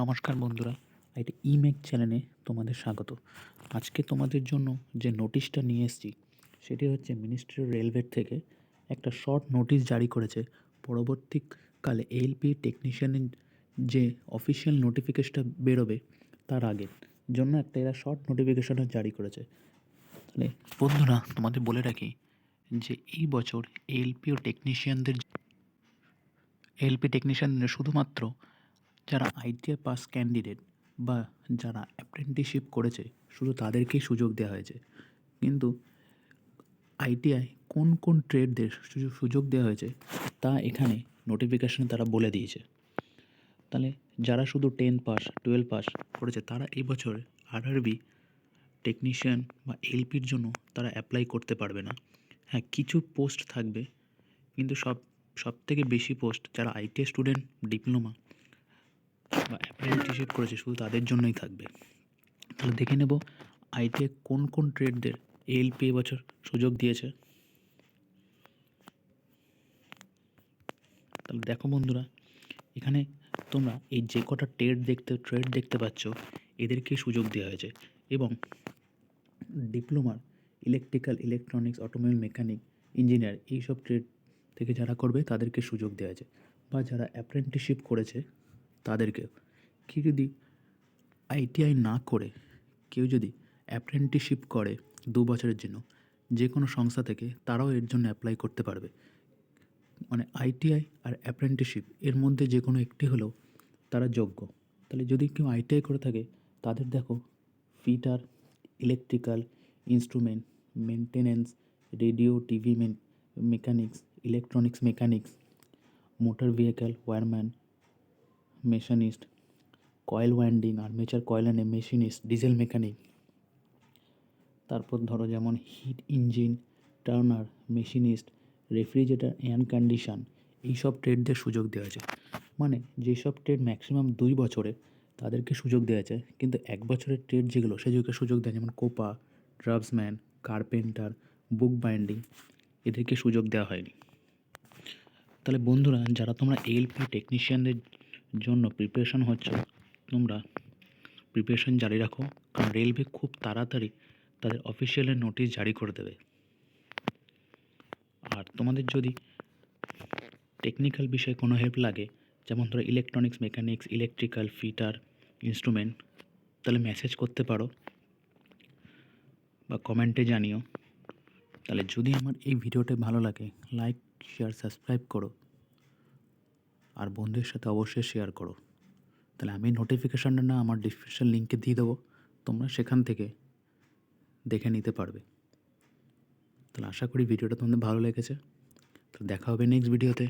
নমস্কার বন্ধুরা এটা ইমেক চ্যানেলে তোমাদের স্বাগত। আজকে তোমাদের জন্য যে নোটিশটা নিয়ে এসেছি, সেটি হচ্ছে মিনিস্ট্রি রেলওয়ের থেকে একটা শর্ট নোটিশ জারি করেছে। পরবর্তীকালে এলপি টেকনিশিয়ানের যে অফিসিয়াল নোটিফিকেশনটা বেরোবে তার আগে, জন্য একটা এরা শর্ট নোটিফিকেশনও জারি করেছে। তাহলে বন্ধুরা, তোমাদের বলে রাখি যে এই বছর এলপি ও টেকনিশিয়ানদের এলপি টেকনিশিয়ানদের শুধুমাত্র যারা আইটিআই পাস ক্যান্ডিডেট বা যারা অ্যাপ্রেন্টিসশিপ করেছে, শুধু তাদেরকেই সুযোগ দেওয়া হয়েছে। কিন্তু আইটিআই কোন কোন ট্রেডদের সুযোগ সুযোগ দেওয়া হয়েছে, তা এখানে নোটিফিকেশনে তারা বলে দিয়েছে। তাহলে যারা শুধু টেন পাস টুয়েলভ পাস করেছে, তারা এই বছর আরআরবি টেকনিশিয়ান বা এলপির জন্য তারা অ্যাপ্লাই করতে পারবে না। হ্যাঁ কিছু পোস্ট থাকবে, কিন্তু সব সব থেকে বেশি পোস্ট যারা আইটিআই স্টুডেন্ট ডিপ্লোমা বা অ্যাপ্রেন্টিসশিপ করেছে, শুধু তাদের জন্যই থাকবে। তাহলে দেখে নেব আইটিআই কোন কোন ট্রেডদের এল এএলপি এবছর সুযোগ দিয়েছে। তাহলে দেখো বন্ধুরা, এখানে তোমরা এই যে কটা ট্রেড দেখতে ট্রেড দেখতে পাচ্ছ, এদেরকে সুযোগ দেওয়া হয়েছে এবং ডিপ্লোমার electrical electronics automobile mechanic engineer এইসব ট্রেড থেকে যারা করবে তাদেরকে সুযোগ দেওয়া হয়েছে। বা যারা অ্যাপ্রেন্টিসশিপ করেছে তাদেরকে কেউ যদি আইটিআই না করে, কেউ যদি অ্যাপ্রেন্টিসশিপ করে দু বছরের জন্য, যে কোনো সংস্থা থেকে তারাও এর জন্য অ্যাপ্লাই করতে পারবে। মানে আইটিআই আর অ্যাপ্রেন্টিসশিপ এর মধ্যে যে কোনো একটি হলেও তারা যোগ্য। তাহলে যদি কেউ আইটিআই করে থাকে, তাদের দেখো fitter, electrical instrument maintenance radio, TV mechanics, electronics mechanics, motor vehicle wireman machinist, coil winding armature coil and machinist, diesel mechanic. তারপর ধরো যেমন heat engine, turner, machinist, refrigerator air condition, এইসব ট্রেডদের সুযোগ দেওয়া আছে মানে যেসব ট্রেড ম্যাক্সিমাম দুই বছরে তাদেরকে সুযোগ দেওয়া যায় কিন্তু এক বছরের ট্রেড যেগুলো সেগুলোকে সুযোগ দেয়, যেমন COPA draftsman carpenter, book binding, এদেরকে সুযোগ দেওয়া হয়নি। তাহলে বন্ধুরা, যারা তোমরা এলপি টেকনিশিয়ানদের জন্য প্রিপারেশন হচ্ছে। তোমরা প্রিপারেশন জারি রাখো, কারণ রেলওয়ে খুব তাড়াতাড়ি তাদের অফিসিয়ালের নোটিশ জারি করে দেবে। আর তোমাদের যদি টেকনিক্যাল বিষয়ে কোনো হেল্প লাগে, যেমন ধরো electronics mechanics electrical fitter instrument তাহলে মেসেজ করতে পারো বা কমেন্টে জানিও। তাহলে যদি আমার এই ভিডিওটা ভালো লাগে লাইক শেয়ার সাবস্ক্রাইব করো। আর বন্ধুদের সাথে অবশ্যই শেয়ার করো। তাহলে আমি নোটিফিকেশানটা না, আমার ডিসক্রিপশন লিঙ্কে দিয়ে দেবো। তোমরা সেখান থেকে দেখে নিতে পারবে। তাহলে আশা করি ভিডিওটা তোমাদের ভালো লেগেছে। তো দেখা হবে নেক্সট ভিডিওতে